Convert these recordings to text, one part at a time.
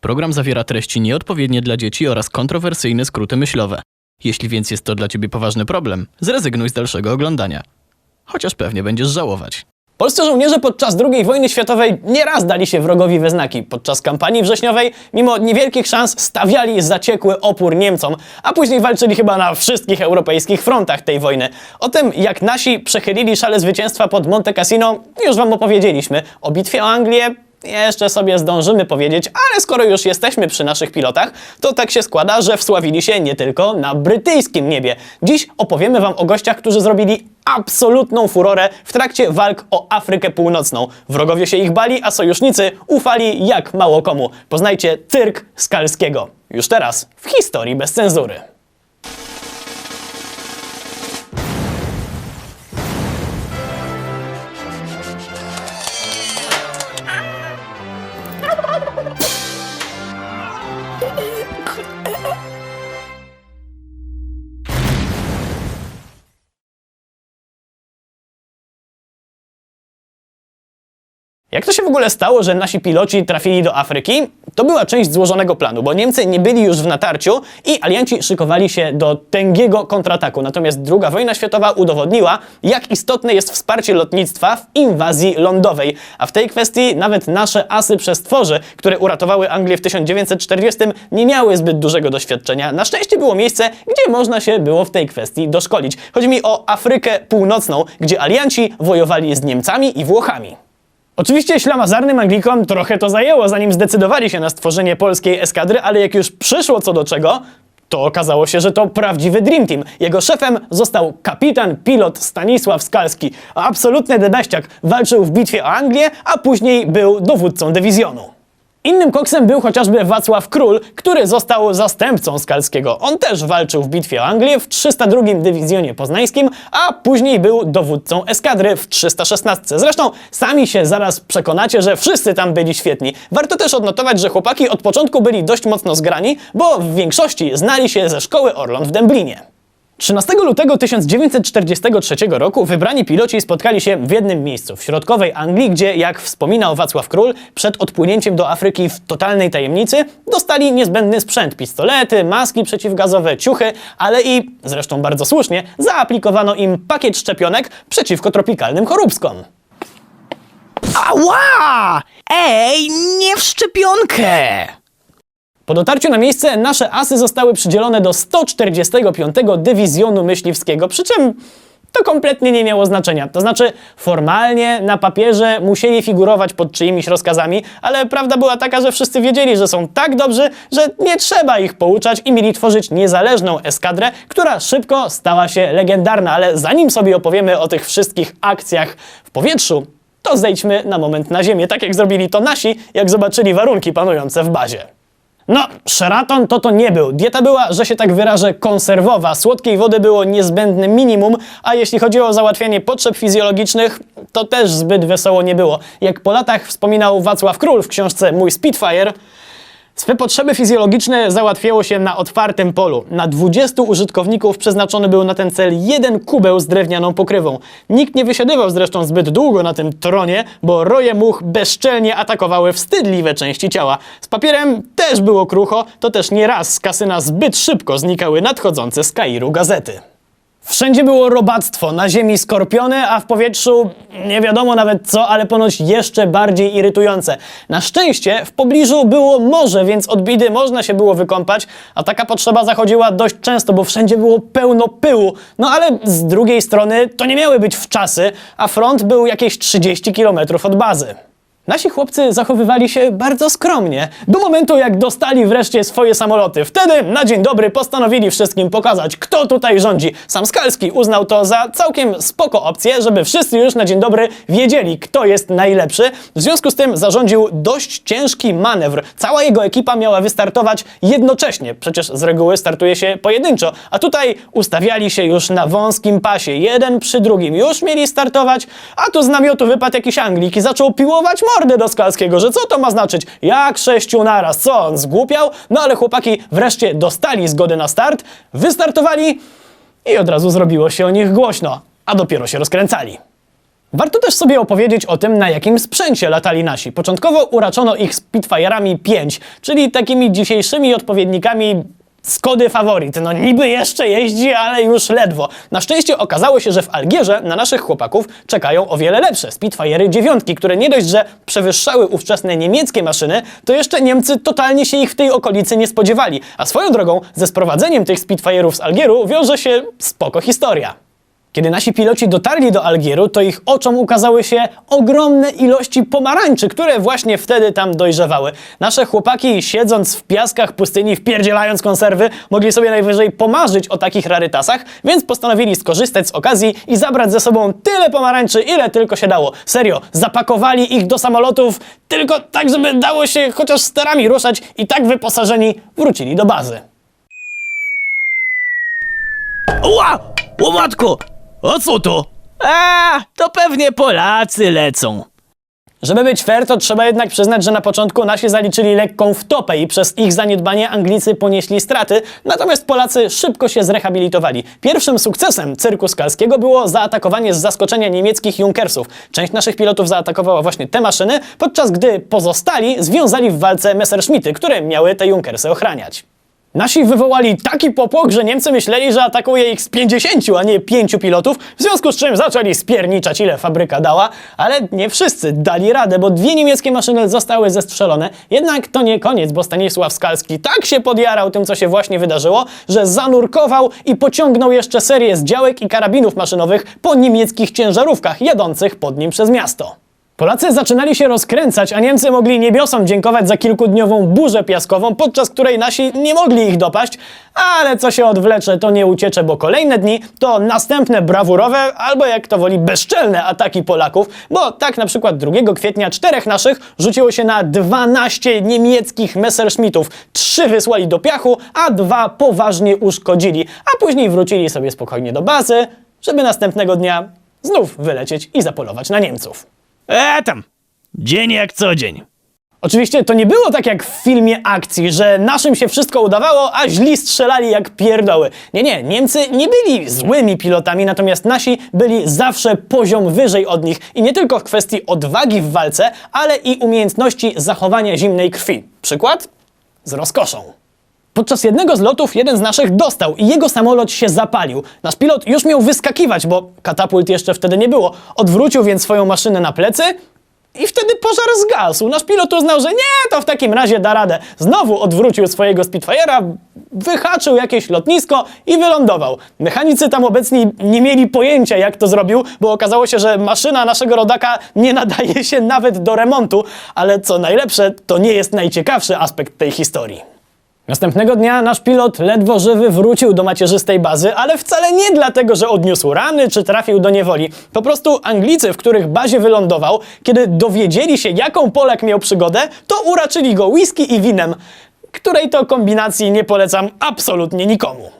Program zawiera treści nieodpowiednie dla dzieci oraz kontrowersyjne skróty myślowe. Jeśli więc jest to dla ciebie poważny problem, zrezygnuj z dalszego oglądania. Chociaż pewnie będziesz żałować. Polscy żołnierze podczas II wojny światowej nieraz dali się wrogowi we znaki. Podczas kampanii wrześniowej, mimo niewielkich szans, stawiali zaciekły opór Niemcom, a później walczyli chyba na wszystkich europejskich frontach tej wojny. O tym, jak nasi przechylili szale zwycięstwa pod Monte Cassino, już wam opowiedzieliśmy. O bitwie o Anglię jeszcze sobie zdążymy powiedzieć, ale skoro już jesteśmy przy naszych pilotach, to tak się składa, że wsławili się nie tylko na brytyjskim niebie. Dziś opowiemy wam o gościach, którzy zrobili absolutną furorę w trakcie walk o Afrykę Północną. Wrogowie się ich bali, a sojusznicy ufali jak mało komu. Poznajcie cyrk Skalskiego. Już teraz w historii bez cenzury. Jak to się w ogóle stało, że nasi piloci trafili do Afryki? To była część złożonego planu, bo Niemcy nie byli już w natarciu i alianci szykowali się do tęgiego kontrataku. Natomiast II wojna światowa udowodniła, jak istotne jest wsparcie lotnictwa w inwazji lądowej. A w tej kwestii nawet nasze asy przestworzy, które uratowały Anglię w 1940, nie miały zbyt dużego doświadczenia. Na szczęście było miejsce, gdzie można się było w tej kwestii doszkolić. Chodzi mi o Afrykę Północną, gdzie alianci wojowali z Niemcami i Włochami. Oczywiście ślamazarnym Anglikom trochę to zajęło, zanim zdecydowali się na stworzenie polskiej eskadry, ale jak już przyszło co do czego, to okazało się, że to prawdziwy Dream Team. Jego szefem został kapitan pilot Stanisław Skalski. Absolutny dedaściak. Walczył w bitwie o Anglię, a później był dowódcą dywizjonu. Innym koksem był chociażby Wacław Król, który został zastępcą Skalskiego. On też walczył w bitwie o Anglię w 302 Dywizjonie Poznańskim, a później był dowódcą eskadry w 316. Zresztą sami się zaraz przekonacie, że wszyscy tam byli świetni. Warto też odnotować, że chłopaki od początku byli dość mocno zgrani, bo w większości znali się ze szkoły Orląt w Dęblinie. 13 lutego 1943 roku wybrani piloci spotkali się w jednym miejscu, w środkowej Anglii, gdzie, jak wspominał Wacław Król, przed odpłynięciem do Afryki w totalnej tajemnicy dostali niezbędny sprzęt, pistolety, maski przeciwgazowe, ciuchy, ale i, zresztą bardzo słusznie, zaaplikowano im pakiet szczepionek przeciwko tropikalnym choróbskom. Ała! Ej, nie w szczepionkę! Po dotarciu na miejsce nasze asy zostały przydzielone do 145 Dywizjonu Myśliwskiego, przy czym to kompletnie nie miało znaczenia. To znaczy, formalnie na papierze musieli figurować pod czyimiś rozkazami, ale prawda była taka, że wszyscy wiedzieli, że są tak dobrzy, że nie trzeba ich pouczać i mieli tworzyć niezależną eskadrę, która szybko stała się legendarna. Ale zanim sobie opowiemy o tych wszystkich akcjach w powietrzu, to zejdźmy na moment na ziemię, tak jak zrobili to nasi, jak zobaczyli warunki panujące w bazie. No, Sheraton to to nie był. Dieta była, że się tak wyrażę, konserwowa. Słodkiej wody było niezbędne minimum, a jeśli chodziło o załatwianie potrzeb fizjologicznych, to też zbyt wesoło nie było. Jak po latach wspominał Wacław Król w książce Mój Spitfire, Swe potrzeby fizjologiczne załatwiało się na otwartym polu. Na 20 użytkowników przeznaczony był na ten cel jeden kubeł z drewnianą pokrywą. Nikt nie wysiadywał zresztą zbyt długo na tym tronie, bo roje much bezczelnie atakowały wstydliwe części ciała. Z papierem też było krucho, to też nieraz z kasyna zbyt szybko znikały nadchodzące z Kairu gazety. Wszędzie było robactwo, na ziemi skorpiony, a w powietrzu nie wiadomo nawet co, ale ponoć jeszcze bardziej irytujące. Na szczęście w pobliżu było morze, więc od bidy można się było wykąpać, a taka potrzeba zachodziła dość często, bo wszędzie było pełno pyłu. No ale z drugiej strony to nie miały być wczasy, a front był jakieś 30 km od bazy. Nasi chłopcy zachowywali się bardzo skromnie, do momentu jak dostali wreszcie swoje samoloty. Wtedy na dzień dobry postanowili wszystkim pokazać, kto tutaj rządzi. Sam Skalski uznał to za całkiem spoko opcję, żeby wszyscy już na dzień dobry wiedzieli, kto jest najlepszy. W związku z tym zarządził dość ciężki manewr. Cała jego ekipa miała wystartować jednocześnie, przecież z reguły startuje się pojedynczo, a tutaj ustawiali się już na wąskim pasie, jeden przy drugim. Już mieli startować, a tu z namiotu wypadł jakiś Anglik i zaczął piłować mordę do Skalskiego, że co to ma znaczyć? Jak sześciu naraz? Co, on zgłupiał? No ale chłopaki wreszcie dostali zgodę na start, wystartowali i od razu zrobiło się o nich głośno, a dopiero się rozkręcali. Warto też sobie opowiedzieć o tym, na jakim sprzęcie latali nasi. Początkowo uraczono ich Spitfire'ami 5, czyli takimi dzisiejszymi odpowiednikami Skody Favorit. No niby jeszcze jeździ, ale już ledwo. Na szczęście okazało się, że w Algierze na naszych chłopaków czekają o wiele lepsze Spitfire'y dziewiątki, które nie dość, że przewyższały ówczesne niemieckie maszyny, to jeszcze Niemcy totalnie się ich w tej okolicy nie spodziewali. A swoją drogą ze sprowadzeniem tych Spitfire'ów z Algieru wiąże się spoko historia. Kiedy nasi piloci dotarli do Algieru, to ich oczom ukazały się ogromne ilości pomarańczy, które właśnie wtedy tam dojrzewały. Nasze chłopaki, siedząc w piaskach pustyni, wpierdzielając konserwy, mogli sobie najwyżej pomarzyć o takich rarytasach, więc postanowili skorzystać z okazji i zabrać ze sobą tyle pomarańczy, ile tylko się dało. Serio, zapakowali ich do samolotów tylko tak, żeby dało się chociaż sterami ruszać i tak wyposażeni wrócili do bazy. Ła! O matko! A co to? A, to pewnie Polacy lecą. Żeby być fair, to trzeba jednak przyznać, że na początku nasi zaliczyli lekką wtopę i przez ich zaniedbanie Anglicy ponieśli straty, natomiast Polacy szybko się zrehabilitowali. Pierwszym sukcesem cyrku skalskiego było zaatakowanie z zaskoczenia niemieckich Junkersów. Część naszych pilotów zaatakowała właśnie te maszyny, podczas gdy pozostali związali w walce Messerschmitty, które miały te Junkersy ochraniać. Nasi wywołali taki popłoch, że Niemcy myśleli, że atakuje ich z 50, a nie 5 pilotów, w związku z czym zaczęli spierniczać, ile fabryka dała, ale nie wszyscy dali radę, bo dwie niemieckie maszyny zostały zestrzelone. Jednak to nie koniec, bo Stanisław Skalski tak się podjarał tym, co się właśnie wydarzyło, że zanurkował i pociągnął jeszcze serię z działek i karabinów maszynowych po niemieckich ciężarówkach jadących pod nim przez miasto. Polacy zaczynali się rozkręcać, a Niemcy mogli niebiosom dziękować za kilkudniową burzę piaskową, podczas której nasi nie mogli ich dopaść, ale co się odwlecze, to nie uciecze, bo kolejne dni to następne brawurowe, albo jak to woli bezczelne ataki Polaków, bo tak na przykład 2 kwietnia czterech naszych rzuciło się na 12 niemieckich Messerschmittów. Trzy wysłali do piachu, a dwa poważnie uszkodzili, a później wrócili sobie spokojnie do bazy, żeby następnego dnia znów wylecieć i zapolować na Niemców. E tam. Dzień jak co dzień. Oczywiście to nie było tak jak w filmie akcji, że naszym się wszystko udawało, a źli strzelali jak pierdoły. Nie, nie, Niemcy nie byli złymi pilotami, natomiast nasi byli zawsze poziom wyżej od nich i nie tylko w kwestii odwagi w walce, ale i umiejętności zachowania zimnej krwi. Przykład? Z rozkoszą. Podczas jednego z lotów jeden z naszych dostał i jego samolot się zapalił. Nasz pilot już miał wyskakiwać, bo katapult jeszcze wtedy nie było. Odwrócił więc swoją maszynę na plecy i wtedy pożar zgasł. Nasz pilot uznał, że nie, to w takim razie da radę. Znowu odwrócił swojego Spitfire'a, wyhaczył jakieś lotnisko i wylądował. Mechanicy tam obecni nie mieli pojęcia, jak to zrobił, bo okazało się, że maszyna naszego rodaka nie nadaje się nawet do remontu, ale co najlepsze, to nie jest najciekawszy aspekt tej historii. Następnego dnia nasz pilot ledwo żywy wrócił do macierzystej bazy, ale wcale nie dlatego, że odniósł rany czy trafił do niewoli. Po prostu Anglicy, w których bazie wylądował, kiedy dowiedzieli się, jaką Polak miał przygodę, to uraczyli go whisky i winem, której to kombinacji nie polecam absolutnie nikomu.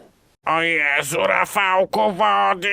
O Jezu, Rafałku, wody!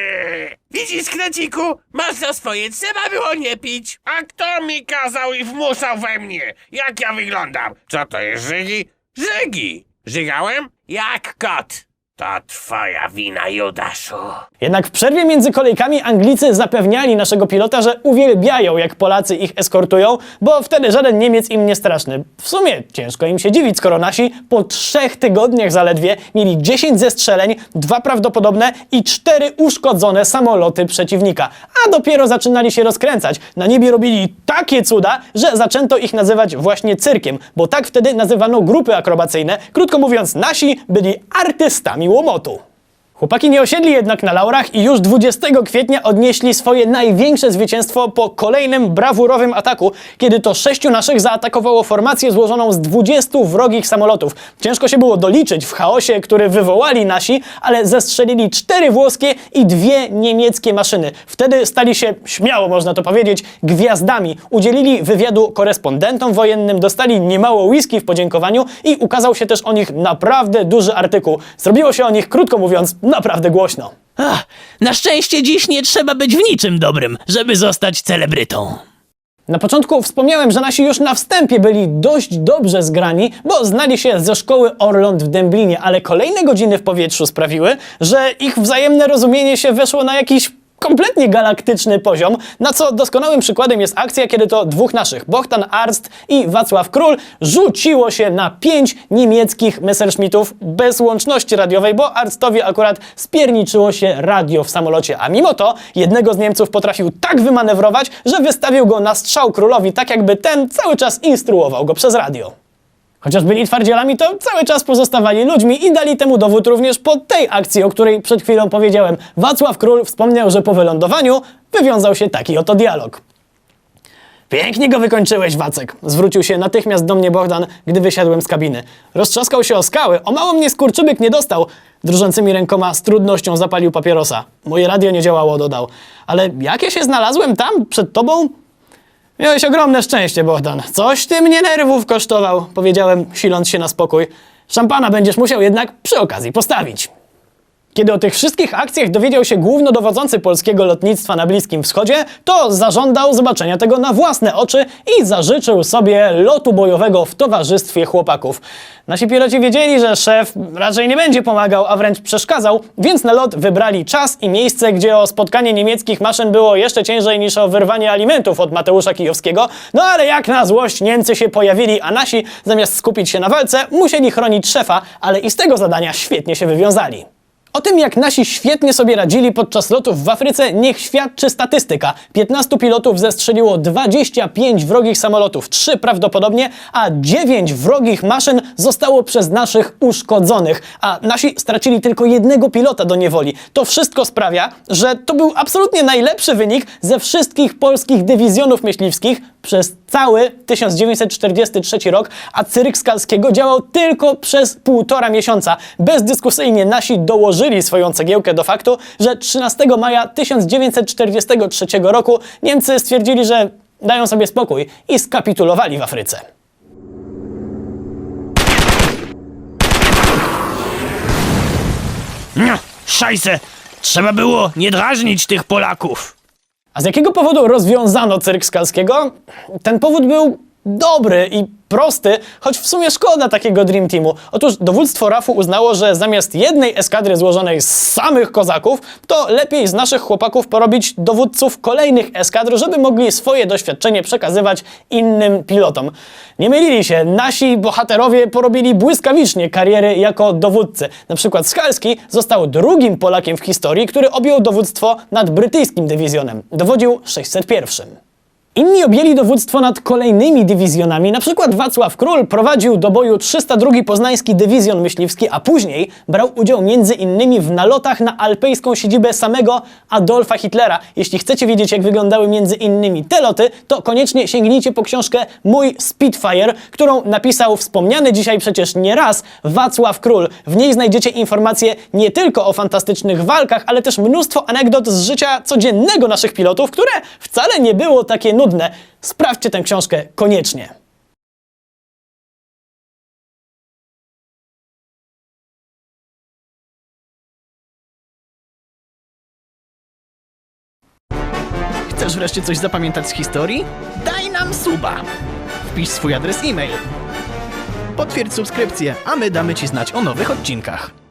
Widzisz, Kreciku? Masz za swoje, trzeba było nie pić. A kto mi kazał i wmusał we mnie? Jak ja wyglądam? Co to jest, Żygi? Żygi! Żygałem? Jak kot. To twoja wina, Judaszu. Jednak w przerwie między kolejkami Anglicy zapewniali naszego pilota, że uwielbiają, jak Polacy ich eskortują, bo wtedy żaden Niemiec im nie straszny. W sumie ciężko im się dziwić, skoro nasi po trzech tygodniach zaledwie mieli 10 zestrzeleń, dwa prawdopodobne i cztery uszkodzone samoloty przeciwnika. A dopiero zaczynali się rozkręcać. Na niebie robili takie cuda, że zaczęto ich nazywać właśnie cyrkiem, bo tak wtedy nazywano grupy akrobacyjne. Krótko mówiąc, nasi byli artystami 何を待と。う Chłopaki nie osiedli jednak na laurach i już 20 kwietnia odnieśli swoje największe zwycięstwo po kolejnym brawurowym ataku, kiedy to sześciu naszych zaatakowało formację złożoną z 20 wrogich samolotów. Ciężko się było doliczyć w chaosie, który wywołali nasi, ale zestrzelili cztery włoskie i dwie niemieckie maszyny. Wtedy stali się, śmiało można to powiedzieć, gwiazdami. Udzielili wywiadu korespondentom wojennym, dostali niemało whisky w podziękowaniu i ukazał się też o nich naprawdę duży artykuł. Zrobiło się o nich, krótko mówiąc, naprawdę głośno. Ach, na szczęście dziś nie trzeba być w niczym dobrym, żeby zostać celebrytą. Na początku wspomniałem, że nasi już na wstępie byli dość dobrze zgrani, bo znali się ze szkoły Orląt w Dęblinie, ale kolejne godziny w powietrzu sprawiły, że ich wzajemne rozumienie się weszło na jakiś kompletnie galaktyczny poziom, na co doskonałym przykładem jest akcja, kiedy to dwóch naszych, Bohdan Arzt i Wacław Król, rzuciło się na pięć niemieckich Messerschmittów bez łączności radiowej, bo Arztowi akurat spierniczyło się radio w samolocie, a mimo to jednego z Niemców potrafił tak wymanewrować, że wystawił go na strzał królowi, tak jakby ten cały czas instruował go przez radio. Chociaż byli twardzielami, to cały czas pozostawali ludźmi i dali temu dowód również po tej akcji, o której przed chwilą powiedziałem. Wacław Król wspomniał, że po wylądowaniu wywiązał się taki oto dialog. Pięknie go wykończyłeś, Wacek. Zwrócił się natychmiast do mnie Bogdan, gdy wysiadłem z kabiny. Roztrzaskał się o skały, o mało mnie skurczybyk nie dostał. Drżącymi rękoma z trudnością zapalił papierosa. Moje radio nie działało, dodał. Ale jakie się znalazłem tam, przed tobą? Miałeś ogromne szczęście, Bogdan. Coś ty mnie nerwów kosztował, powiedziałem, siląc się na spokój. Szampana będziesz musiał jednak przy okazji postawić. Kiedy o tych wszystkich akcjach dowiedział się głównodowodzący polskiego lotnictwa na Bliskim Wschodzie, to zażądał zobaczenia tego na własne oczy i zażyczył sobie lotu bojowego w towarzystwie chłopaków. Nasi piloci wiedzieli, że szef raczej nie będzie pomagał, a wręcz przeszkadzał, więc na lot wybrali czas i miejsce, gdzie o spotkanie niemieckich maszyn było jeszcze ciężej niż o wyrwanie alimentów od Mateusza Kijowskiego. No ale jak na złość Niemcy się pojawili, a nasi zamiast skupić się na walce, musieli chronić szefa, ale i z tego zadania świetnie się wywiązali. O tym, jak nasi świetnie sobie radzili podczas lotów w Afryce, niech świadczy statystyka. 15 pilotów zestrzeliło 25 wrogich samolotów, 3 prawdopodobnie, a 9 wrogich maszyn zostało przez naszych uszkodzonych, a nasi stracili tylko jednego pilota do niewoli. To wszystko sprawia, że to był absolutnie najlepszy wynik ze wszystkich polskich dywizjonów myśliwskich przez cały 1943 rok, a Cyryk Skalskiego działał tylko przez półtora miesiąca. Bezdyskusyjnie nasi dołożyli swoją cegiełkę do faktu, że 13 maja 1943 roku Niemcy stwierdzili, że dają sobie spokój i skapitulowali w Afryce. No, szajse, trzeba było nie drażnić tych Polaków. A z jakiego powodu rozwiązano Cyrk Skalskiego? Ten powód był dobry i prosty, choć w sumie szkoda takiego Dream Teamu. Otóż dowództwo RAF-u uznało, że zamiast jednej eskadry złożonej z samych kozaków, to lepiej z naszych chłopaków porobić dowódców kolejnych eskadr, żeby mogli swoje doświadczenie przekazywać innym pilotom. Nie mylili się, nasi bohaterowie porobili błyskawicznie kariery jako dowódcy. Na przykład Skalski został drugim Polakiem w historii, który objął dowództwo nad brytyjskim dywizjonem. Dowodził 601. Inni objęli dowództwo nad kolejnymi dywizjonami, na przykład Wacław Król prowadził do boju 302 Poznański Dywizjon Myśliwski, a później brał udział między innymi w nalotach na alpejską siedzibę samego Adolfa Hitlera. Jeśli chcecie wiedzieć, jak wyglądały między innymi te loty, to koniecznie sięgnijcie po książkę Mój Spitfire, którą napisał wspomniany dzisiaj przecież nie raz Wacław Król. W niej znajdziecie informacje nie tylko o fantastycznych walkach, ale też mnóstwo anegdot z życia codziennego naszych pilotów, które wcale nie było takie nudne. Sprawdźcie tę książkę koniecznie. Chcesz wreszcie coś zapamiętać z historii? Daj nam suba! Wpisz swój adres e-mail. Potwierdź subskrypcję, a my damy Ci znać o nowych odcinkach.